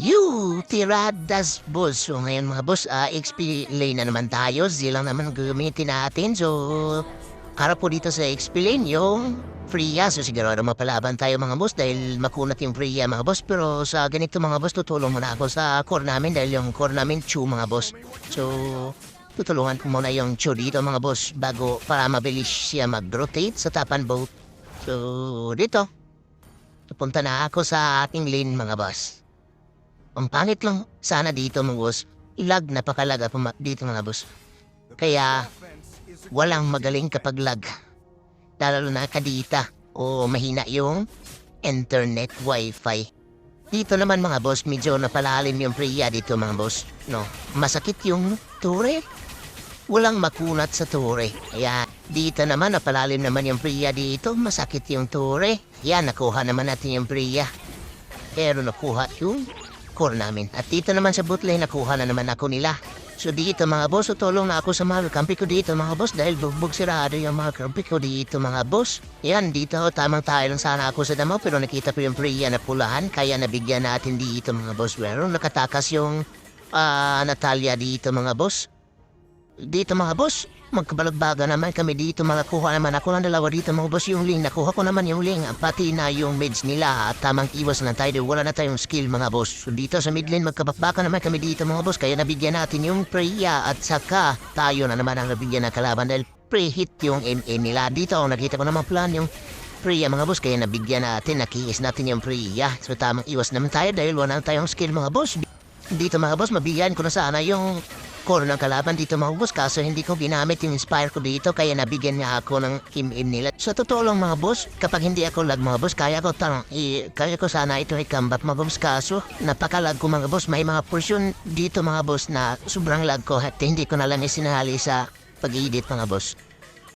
You, tiradas boss. So ngayon mga boss, ah, XP lane na naman tayo. Zila naman ang gagamitin natin. So, para po dito sa XP lane, yung Freya. So sigurado mapalaban tayo mga boss dahil makunat yung Freya mga boss. Pero sa ganito mga boss, tutulong muna ako sa core namin dahil yung core namin Chu mga boss. So, tutulungan ko muna yung Chu dito mga boss bago para mabilis siya mag-rotate sa tapan boat. So, dito. Pupunta na ako sa ating lane mga boss. Ang pangit lang sana dito mga boss. Ilag napakalaga pa dito mga boss. Kaya walang magaling kapag lag. Lalo na kadita o mahina yung internet wifi. Dito naman mga boss, medyo napalalim yung priya dito mga boss. No, masakit yung ture. Walang makunat sa ture. Kaya dito naman napalalim naman yung priya dito. Masakit yung ture. Yan, nakuha naman natin yung priya. Pero nakuha yung core namin. At dito naman sa bootleg, nakuha na naman ako nila. So dito mga boss, tutulong na ako sa mga kampi ko dito mga boss dahil bugbog sirado yung mga kampi ko dito mga boss. Yan, dito tamang tayo lang sana ako sa damo pero nakita ko yung Priya na pulahan kaya nabigyan natin dito mga boss. Pero nakatakas yung ah, Natalia dito mga boss. Dito mga boss, magkabalagbaga naman kami dito mga kuha naman ako ng dalawa dito mga boss yung ling. Nakuha ko naman yung ling pati na yung mids nila at tamang iwas lang tayo. Wala na tayong skill mga boss. So dito sa mid lane magkabakbaka naman kami dito mga boss kaya nabigyan natin yung Priya at saka tayo na naman ang nabigyan ng kalaban dahil pre-hit yung MA nila. Dito nakita ko naman plan yung Priya mga boss kaya nabigyan natin, nakiis natin yung Priya. So tamang iwas naman tayo dahil wala na tayong skill mga boss. Dito mga boss, mabigyan ko na sana yung core ng kalaban dito mga boss kaso hindi ko ginamit yung inspire ko dito kaya nabigyan niya ako ng kim-in nila. Sa totoo lang mga boss, kapag hindi ako lag mga boss, kaya ko tanong, i- kaya ko sana ito i-combat mga boss kaso napakalag ko mga boss, may mga portion dito mga boss na sobrang lag ko at hindi ko na lang isinahali sa pag-edit mga boss.